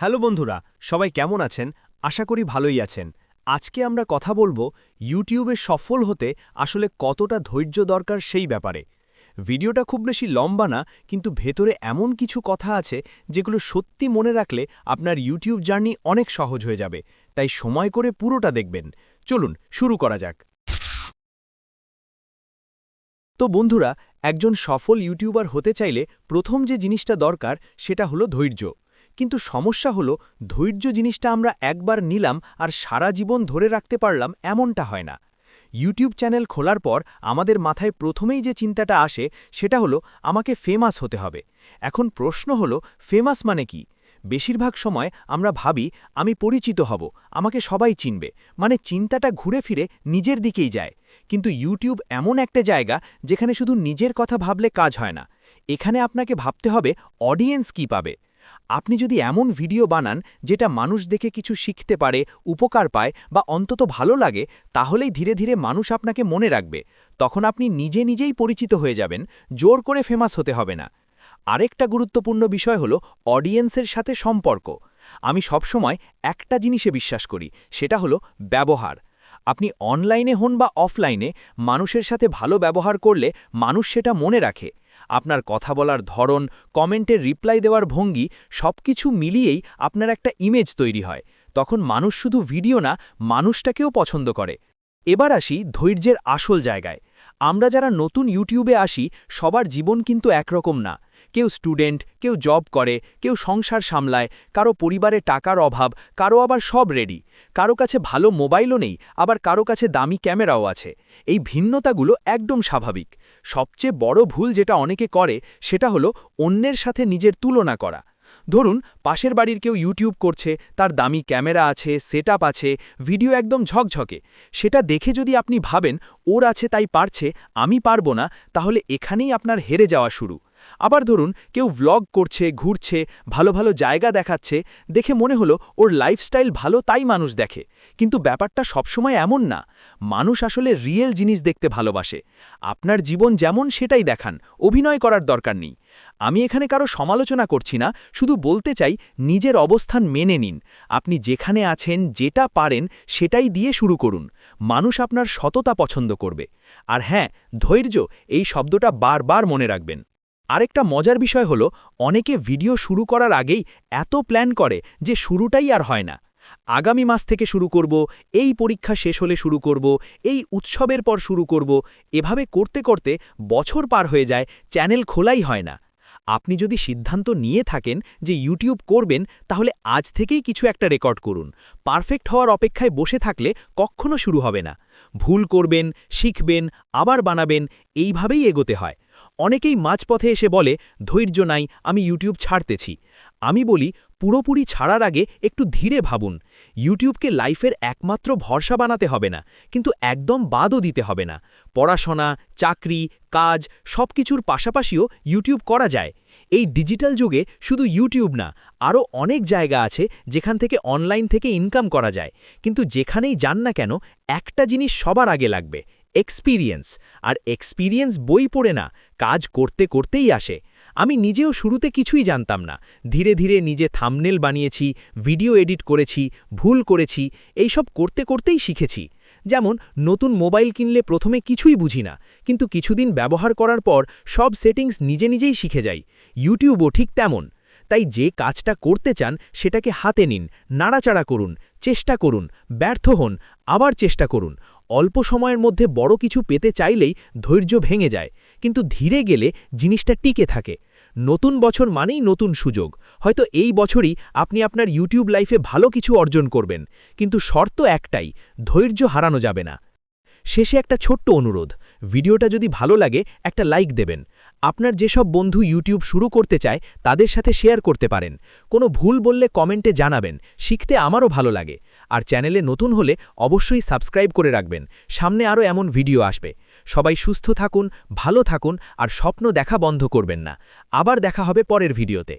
Hello বন্ধুরা, সবাই কেমন আছেন? আশা করি ভালোই আছেন। আজকে আমরা কথা বলব ইউটিউবে সফল হতে আসলে কতটা ধৈর্য দরকার সেই ব্যাপারে। ভিডিওটা খুব বেশি লম্বা না, কিন্তু ভেতরে এমন কিছু কথা আছে যেগুলো সত্যি মনে রাখলে আপনার ইউটিউব জার্নি অনেক সহজ হয়ে যাবে। তাই সময় করে পুরোটা দেখবেন। চলুন, শুরু করা যাক। তো বন্ধুরা, একজন সফল ইউটিউবার হতে চাইলে প্রথম যে জিনিসটা দরকার সেটা হলো ধৈর্য। কিন্তু সমস্যা হলো, ধৈর্য জিনিসটা আমরা একবার নিলাম আর সারা জীবন ধরে রাখতে পারলাম এমনটা হয় না। ইউটিউব চ্যানেল খোলার পর আমাদের মাথায় প্রথমেই যে চিন্তাটা আসে সেটা হলো, আমাকে ফেমাস হতে হবে। এখন প্রশ্ন হলো ফেমাস মানে কি? বেশিরভাগ সময় আমরা ভাবি, আমি পরিচিত হব, আমাকে সবাই চিনবে। মানে চিন্তাটা ঘুরে ফিরে নিজের দিকেই যায়। কিন্তু ইউটিউব এমন একটা জায়গা যেখানে শুধু নিজের কথা ভাবলে কাজ হয় না। এখানে আপনাকে ভাবতে হবে অডিয়েন্স কি পাবে? আপনি যদি এমন ভিডিও বানান যেটা মানুষ দেখে কিছু শিখতে পারে, উপকার পায় বা অন্তত ভালো লাগে, তাহলেই ধীরে ধীরে মানুষ আপনাকে মনে রাখবে। তখন আপনি নিজে নিজেই পরিচিত হয়ে যাবেন, জোর করে ফেমাস হতে হবে না। আরেকটা গুরুত্বপূর্ণ বিষয় হলো অডিয়েন্সের সাথে সম্পর্ক। আমি সবসময় একটা জিনিসে বিশ্বাস করি, সেটা হলো ব্যবহার। আপনি অনলাইনে হন বা অফলাইনে মানুষের সাথে ভালো ব্যবহার করলে মানুষ সেটা মনে রাখে। আপনার কথা বলার ধরন, কমেন্টের রিপ্লাই দেওয়ার ভঙ্গি সব কিছু মিলিয়েই আপনার একটা ইমেজ তৈরি হয়। তখন মানুষ শুধু ভিডিও না, মানুষটাকেও পছন্দ করে। এবার আসি ধৈর্যের আসল জায়গায়। আমরা যারা নতুন ইউটিউবে আসি, সবার জীবন কিন্তু একরকম না। কেউ স্টুডেন্ট, কেউ জব করে, কেউ সংসার সামলায়, কারও পরিবারে টাকার অভাব, কারও আবার সব রেডি। কারও কাছে ভালো মোবাইলও নেই, আবার কারও কাছে দামি ক্যামেরাও আছে। এই ভিন্নতাগুলো একদম স্বাভাবিক। সবচেয়ে বড় ভুল যেটা অনেকে করে, সেটা হলো অন্যের সাথে নিজের তুলনা করা। ধরুন, পাশের বাড়ির কেউ ইউটিউব করছে, তার দামি ক্যামেরা আছে সেট আছে, ভিডিও একদম ঝকঝকে। সেটা দেখে যদি আপনি ভাবেন, ওর আছে, তাই পারছে, আমি পারব না, তাহলে এখানেই আপনার হেরে যাওয়া শুরু। আবার ধরুন, কেউ ভ্লগ করছে, ঘুরছে, ভালো ভালো জায়গা দেখাচ্ছে, দেখে মনে হলো ওর লাইফস্টাইল ভালো তাই মানুষ দেখে। কিন্তু ব্যাপারটা সবসময় এমন না। মানুষ আসলে রিয়েল জিনিস দেখতে ভালোবাসে। আপনার জীবন যেমন সেটাই দেখান, অভিনয় করার দরকার নেই। আমি এখানে কারও সমালোচনা করছি না, শুধু বলতে চাই নিজের অবস্থান মেনে নিন। আপনি যেখানে আছেন, যেটা পারেন, সেটাই দিয়ে শুরু করুন। মানুষ আপনার সততা পছন্দ করবে। আর হ্যাঁ ধৈর্য, এই শব্দটা বারবার মনে রাখবেন। আরেকটা মজার বিষয় হলো, অনেকে ভিডিও শুরু করার আগেই এত প্ল্যান করে যে শুরুটাই আর হয় না। আগামী মাস থেকে শুরু করব, এই পরীক্ষা শেষ হলে শুরু করব, এই উৎসবের পর শুরু করব, এভাবে করতে করতে বছর পার হয়ে যায় চ্যানেল খোলাই হয় না। আপনি যদি সিদ্ধান্ত নিয়ে থাকেন যে ইউটিউব করবেন, তাহলে আজ থেকেই কিছু একটা রেকর্ড করুন। পারফেক্ট হওয়ার অপেক্ষায় বসে থাকলে কখনো শুরু হবে না। ভুল করবেন, শিখবেন, আবার বানাবেন, এইভাবেই এগোতে হয়। অনেকেই মাঝপথে এসে বলে, ধৈর্য নাই, আমি ইউটিউব ছাড়তেছি। আমি বলি, পুরোপুরি ছাড়ার আগে একটু ধীরে ভাবুন। ইউটিউবকে লাইফের একমাত্র ভরসা বানাতে হবে না, কিন্তু একদম বাদও দিতে হবে না। পড়াশোনা, চাকরি, কাজ সব কিছুর পাশাপাশিও ইউটিউব করা যায়। এই ডিজিটাল যুগে শুধু ইউটিউব না, আরও অনেক জায়গা আছে যেখান থেকে অনলাইন থেকে ইনকাম করা যায়। কিন্তু যেখানেই যান না কেন, একটা জিনিস সবার আগে লাগবে এক্সপিরিয়েন্স আর এক্সপিরিয়েন্স বই পড়ে না, কাজ করতে করতেই আসে। আমি নিজেও শুরুতে কিছুই জানতাম না। ধীরে ধীরে নিজে থামনেল বানিয়েছি ভিডিও এডিট করেছি, ভুল করেছি, এইসব করতে করতেই শিখেছি। যেমন, নতুন মোবাইল কিনলে প্রথমে কিছুই বুঝি না, কিন্তু কিছুদিন ব্যবহার করার পর সব সেটিংস নিজে নিজেই শিখে যাই। ইউটিউবও ঠিক তেমন। তাই যে কাজটা করতে চান, সেটাকে হাতে নিন, নাড়াচাড়া করুন, চেষ্টা করুন, ব্যর্থ হন, আবার চেষ্টা করুন। অল্প সময়ের মধ্যে বড় কিছু পেতে চাইলেই ধৈর্য ভেঙে যায়, কিন্তু ধীরে গেলে জিনিসটা টিকে থাকে। নতুন বছর মানেই নতুন সুযোগ। হয়তো এই বছরই আপনি আপনার ইউটিউব লাইফে ভালো কিছু অর্জন করবেন, কিন্তু শর্ত একটাই, ধৈর্য হারানো যাবে না। শেষে একটা ছোট্ট অনুরোধ, ভিডিওটা যদি ভালো লাগে, একটা লাইক দেবেন। আপনার যেসব বন্ধু ইউটিউব শুরু করতে চায়, তাদের সাথে শেয়ার করতে পারেন। কোনো ভুল বললে কমেন্টে জানাবেন, শিখতে আমারও ভালো লাগে। আর চ্যানেলে নতুন হলে অবশ্যই সাবস্ক্রাইব করে রাখবেন। সামনে আরও এমন ভিডিও আসবে। সবাই সুস্থ থাকুন, ভালো থাকুন আর স্বপ্ন দেখা বন্ধ করবেন না। আবার দেখা হবে পরের ভিডিওতে।